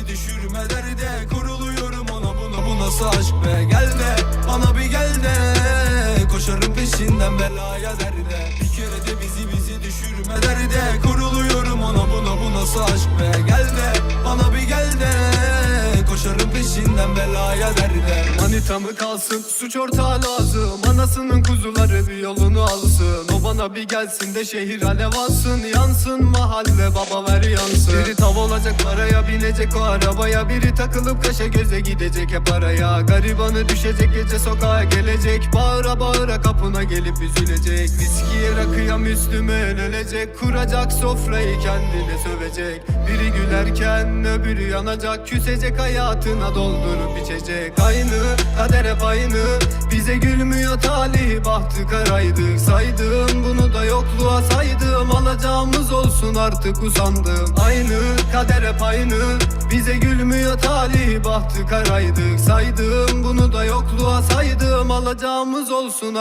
bizi düşürme derde Kuruluyorum ona. Buna bu nasıl aşk be Gel de bana bir gel de. Koşarım peşinden belaya derde. Bir kere de bizi bizi düşürme derde Kuruluyorum ona. Buna bu nasıl aşk be Gel de bana bir gel de. Koşarım peşinden belaya derde. Manita mı kalsın suç ortağı lazım. Anasının kuzuları bir yolunu alsın. O bana bir gelsin de şehir alev alsın Yansın mahalle baba ver yansın. Biri tav olacak paraya binecek o arabaya. Biri takılıp kaşa göze gidecek hep araya. Garibanı düşecek gece sokağa gelecek. Bağıra bağıra kapına gelip üzülecek. Viskiye rakıya Müslüman ölecek Kuracak sofrayı kendine sövecek. Biri gülerken öbürü yanacak. Küsecek hayatına doldurup içecek. Aynı kader hep aynı. Bize gülmüyor talih bahtı karaydık Saydım bunu da yokluğa saydım Alacağımız olsun artık usandım. Aynı kader hep aynı. Bize gülmüyor talih bahtı karaydık. Saydım bunu da yokluğa saydım. Alacağımız olsun